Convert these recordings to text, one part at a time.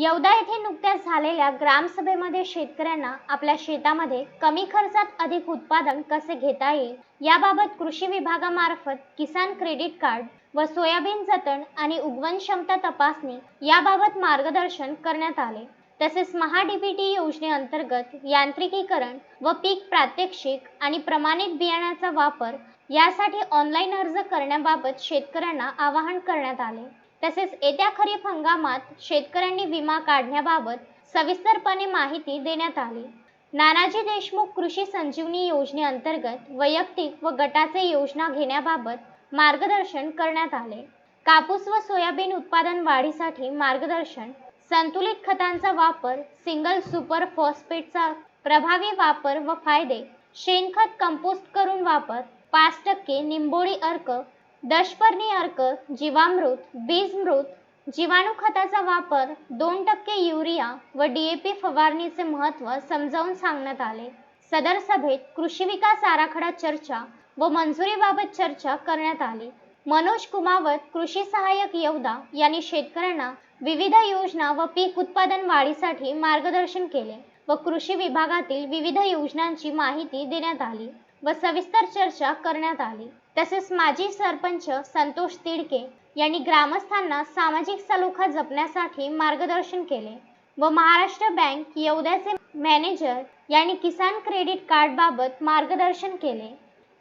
येवदा येथे नुकत्याच झालेल्या ग्रामसभेमध्ये शेतकऱ्यांना आपल्या शेतामध्ये कमी खर्चात अधिक उत्पादन कसे घेता येईल याबाबत कृषी विभागामार्फत किसान क्रेडिट कार्ड व सोयाबीन जतन आणि उगवण क्षमता तपासणी याबाबत मार्गदर्शन करण्यात आले. तसेच महाडीबीटी योजनेअंतर्गत यांत्रिकीकरण व पीक प्रात्यक्षिक आणि प्रमाणित बियाण्याचा वापर यासाठी ऑनलाईन अर्ज करण्याबाबत शेतकऱ्यांना आवाहन करण्यात आले. तसेच येत्या खरीप हंगामात शेतकऱ्यांनी विमा काढण्याबाबत सविस्तरपणे माहिती देण्यात आली. नानाजी देशमुख कृषी संजीवनी योजनेअंतर्गत वैयक्तिक व गटाचे योजना घेण्याबाबत मार्गदर्शन करण्यात आले. कापूस व सोयाबीन उत्पादन वाढीसाठी मार्गदर्शन संतुलित खतांचा वापर सिंगल सुपर फॉस्फेटचा प्रभावी वापर व फायदे शेणखत कंपोस्ट करून वापर पाच टक्के निंबोळी अर्क दशपर्णी अर्क जीवामृत बीजमृत जीवाणू खताचा वापर दोन टक्के युरिया व डीएपी फवारणीचे महत्त्व समजावून सांगण्यात आले. सदर सभेत कृषी विकास आराखडा चर्चा व मंजुरीबाबत चर्चा करण्यात आली. मनोज कुमावत कृषी सहाय्यक येवदा यांनी शेतकऱ्यांना विविध योजना व पीक उत्पादन वाढीसाठी मार्गदर्शन केले व कृषी विभागातील विविध योजनांची माहिती देण्यात आली व सविस्तर चर्चा करण्यात आली. तसेच माजी सरपंच संतोष तिडके यांनी ग्रामस्थांना सामाजिक सलोखा जपण्यासाठी मार्गदर्शन केले व महाराष्ट्र बँक येवद्याचे मॅनेजर यांनी किसान क्रेडिट कार्डबाबत मार्गदर्शन केले.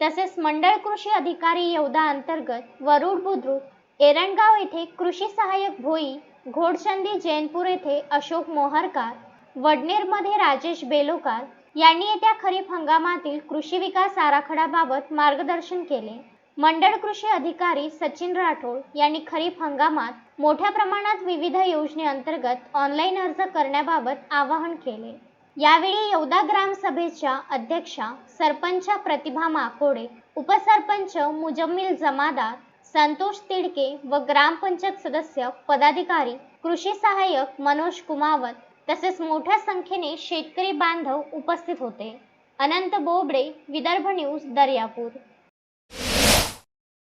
तसेच मंडळ कृषी अधिकारी येवदा अंतर्गत वरुड बुद्रुक एरणगाव येथे कृषी सहाय्यक भोई घोडचंदी जैनपूर येथे अशोक मोहरकार वडनेरमध्ये राजेश बेलोकार यांनी येत्या खरीप हंगामातील कृषी विकास आराखड्याबाबत मार्गदर्शन केले. मंडळ कृषी अधिकारी सचिन राठोड यांनी खरीप हंगामात मोठ्या प्रमाणात विविध योजनेअंतर्गत ऑनलाईन अर्ज करण्याबाबत आवाहन केले. यावेळी येवदा ग्रामसभेच्या अध्यक्षा सरपंच प्रतिभा माकोडे उपसरपंच मुजम्मिल जमादार संतोष तिडके व ग्रामपंचायत सदस्य पदाधिकारी कृषी सहाय्यक मनोज कुमावत तसेच मोठ्या संख्येने शेतकरी बांधव उपस्थित होते. अनंत बोबडे विदर्भ न्यूज दर्यापूर.